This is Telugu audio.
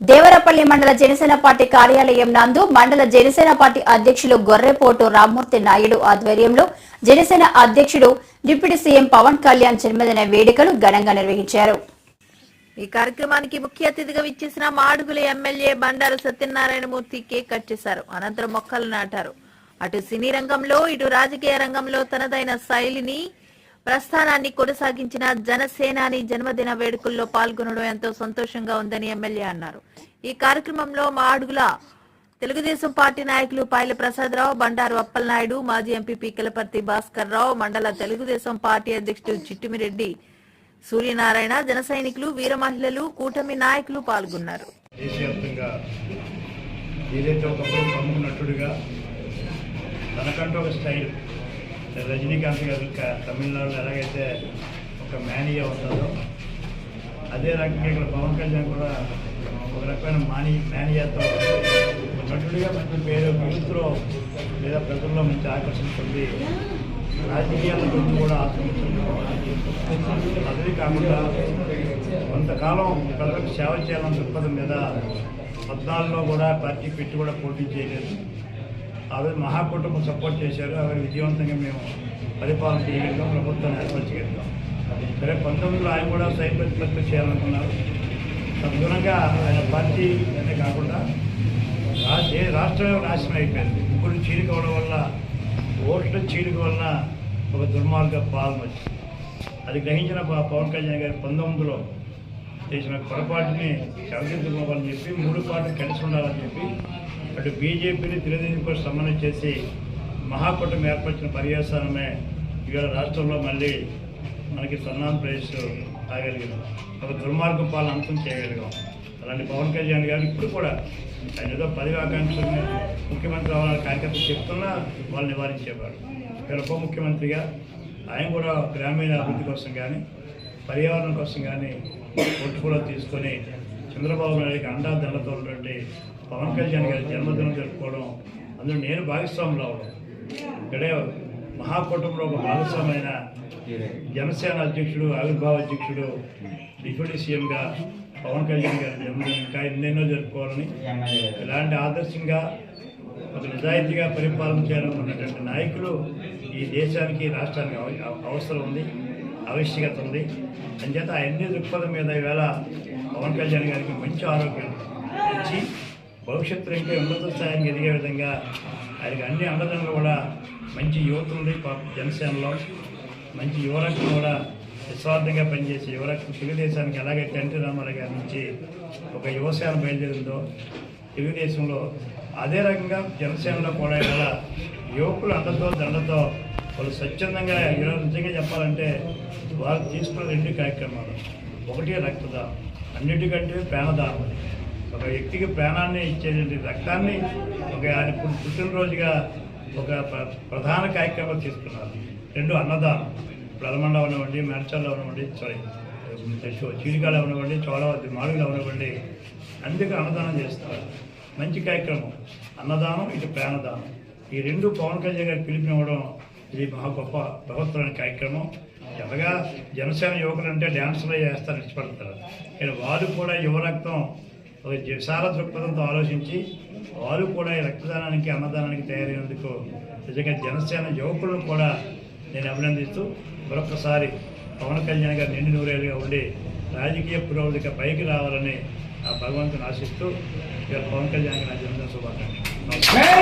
దేవరపల్లి మండల జనసేన పార్టీ కార్యాలయం నందు మండల జనసేన పార్టీ అధ్యక్షులు గొర్రెపోటు రామ్మూర్తి నాయుడు ఆధ్వర్యంలో జనసేన అధ్యక్షుడు డిప్యూటీ సీఎం పవన్ కళ్యాణ్ జన్మదిన వేడుకలు ఘనంగా నిర్వహించారు. ఈ కార్యక్రమానికి ముఖ్య అతిథిగా విచ్చేసిన Madugula MLA Bandaru Satyanarayanamurthy cake cut చేశారు. అనంతరం మొక్కలు నాటారు. అటు సినీ రంగంలో ఇటు రాజకీయ రంగంలో తనదైన శైలిని ప్రస్థానాన్ని కొనసాగించిన జనసేనాని జన్మదిన వేడుకల్లో పాల్గొనడం ఎంతో సంతోషంగా ఉందని ఎమ్మెల్యే అన్నారు. ఈ కార్యక్రమంలో మా అడుగుల తెలుగుదేశం పార్టీ నాయకులు పాయల ప్రసాదరావు బండారు అప్పలనాయుడు మాజీ ఎంపీ కిలపర్తి భాస్కర్ రావు మండల తెలుగుదేశం పార్టీ అధ్యక్షుడు చిట్టిమిరెడ్డి సూర్యనారాయణ జన సైనికులు వీర మహిళలు కూటమి నాయకులు పాల్గొన్నారు. దేశవ్యాప్తంగా ఏదైతే ఒకప్పుడు నటుడిగా తనకంటూ ఒక స్టైల్ రజనీకాంత్ గారు తమిళనాడులో ఎలాగైతే ఒక మేనియా ఉంటుందో అదే రకంగా ఇక్కడ పవన్ కళ్యాణ్ కూడా ఒక రకమైన మాని మేనియాతో ఒక నటుడిగా మంచి పేరు యూత్లో లేదా ప్రజల్లో మంచి ఆకర్షణ పొంది రాజకీయాల గురించి కూడా ఆశ్రమించారు అదే కాకుండా కొంతకాలం ప్రజలకు సేవ చేయాలన్న దృక్పథం మీద పద్నాలుగులో కూడా పార్టీ పెట్టి కూడా పోటీ చేయలేదు. ఆవిడ మహాకుటుంబం సపోర్ట్ చేశారు. ఆవిడ విజయవంతంగా మేము పరిపాలన చేయగలిగాం ప్రభుత్వాన్ని ఏర్పరచగలిగాం సరే పంతొమ్మిదిలో ఆయన కూడా స్వయం ప్రతిపత్తి చేయాలనుకున్నారు. తదనుగుణంగా ఆయన పార్టీ అనే కాకుండా ఏ రాష్ట్రమే నాశనం అయిపోయింది. ఇప్పుడు చీలికవడం వల్ల ఓట్ల చీలిక వలన ఒక దుర్మార్గ పాలన వచ్చింది. అది గ్రహించిన ప- పవన్ కళ్యాణ్ గారు పంతొమ్మిదిలో చేసిన పొరపాటుని సరిదిద్దుకోవాలని చెప్పి మూడు పార్టీలు కలిసి ఉండాలని చెప్పి అటు బీజేపీని తెలుగుదేశం కూడా సమన్వయం చేసి మహాకూటమి ఏర్పరిచిన పర్యాసనమే ఇవాళ రాష్ట్రంలో మళ్ళీ మనకి సన్నాన్ ప్రైస్ ఆగలిగాం ఒక దుర్మార్గం పాలన అంతం చేయగలిగాం. అలాంటి పవన్ కళ్యాణ్ గారు ఇప్పుడు కూడా ఆయన ఏదో పదవి ఆకాంక్షల్ని ముఖ్యమంత్రి అవ్వాలని కార్యకర్తలు చెప్తున్నా వాళ్ళు నివారించేవారు. ఇక్కడ ఉప ముఖ్యమంత్రిగా ఆయన కూడా గ్రామీణ అభివృద్ధి కోసం కానీ పర్యావరణం కోసం కానీ పోర్ట్ఫోలియో తీసుకొని చంద్రబాబు నాయుడికి అండా దండతో ఉన్నటువంటి పవన్ కళ్యాణ్ గారి జన్మదినం జరుపుకోవడం అందులో నేను భాగస్వాములు అవడం. ఇక్కడే మహాకూటమిలో ఒక భాగస్వామైన జనసేన అధ్యక్షుడు ఆవిర్భావ అధ్యక్షుడు డిప్యూటీ సీఎంగా పవన్ కళ్యాణ్ గారి జన్మదినం ఇంకా ఎన్నెన్నో జరుపుకోవాలని ఇలాంటి ఆదర్శంగా ఒక నిజాయితీగా పరిపాలన చేయాలనుకున్నటువంటి నాయకులు ఈ దేశానికి రాష్ట్రానికి అవసరం ఉంది. ఆవశ్యకత ఉంది అంచేత అన్ని దృక్పథం మీద ఈవేళ పవన్ కళ్యాణ్ గారికి మంచి ఆరోగ్యం ఇచ్చి భవిష్యత్తులో ఇంకా ఉన్నత స్థాయికి ఎదిగే విధంగా ఆయనకి అన్ని అండదండలు కూడా మంచి యువత ఉంది జనసేనలో. మంచి యువరక్తం కూడా నిస్వార్థంగా పనిచేసే యువరక్తం తెలుగుదేశానికి ఎలాగైతే ఎన్టీ రామారావు గారి నుంచి ఒక యువసేన బయలుదేరిందో తెలుగుదేశంలో అదే రకంగా జనసేనలో కూడా ఇలా యువకులు అండతో దండతో వాళ్ళు స్వచ్ఛందంగా ఈరోజు నిజంగా చెప్పాలంటే వారు తీసుకున్న రెండు కార్యక్రమాలు. ఒకటి రక్తదానం. అన్నిటికంటే ప్రాణదానం ఒక వ్యక్తికి ప్రాణాన్ని ఇచ్చేటువంటి రక్తాన్ని ఒక ఆయన పుట్టినరోజుగా ఒక ప్ర- ప్రధాన కార్యక్రమం తీసుకున్నారు. రెండు అన్నదానం. ఇప్పుడు అలమండ అవనివ్వండి మేడ్చల్లో అవనివ్వండి సారీ చీలికాలు అవనివ్వండి చోళవద్ది మాడుగులు అవనివ్వండి అందుకు అన్నదానం చేస్తారు. మంచి కార్యక్రమం. అన్నదానం ఇటు ప్రాణదానం. ఈ రెండు పవన్ కళ్యాణ్ గారు పిలుపునివ్వడం ఇది మహా గొప్ప ప్రభుత్వం కార్యక్రమం. ఎలాగా జనసేన యువకులు అంటే డ్యాన్సులు చేస్తారు ఇష్టపడతారు. కానీ వారు కూడా యువరక్తం ఒక విశాల దృక్పథంతో ఆలోచించి వారు కూడా ఈ రక్తదానానికి అన్నదానానికి తయారైనందుకు నిజంగా జనసేన యువకులను కూడా నేను అభినందిస్తూ మరొకసారి పవన్ కళ్యాణ్ గారు నిండు నూరేలుగా ఉండి రాజకీయ పురోగతికి పైకి రావాలని ఆ భగవంతుని ఆశిస్తూ ఇక పవన్ కళ్యాణ్ గారి నా జన్మదిన శుభాకాంక్షలు.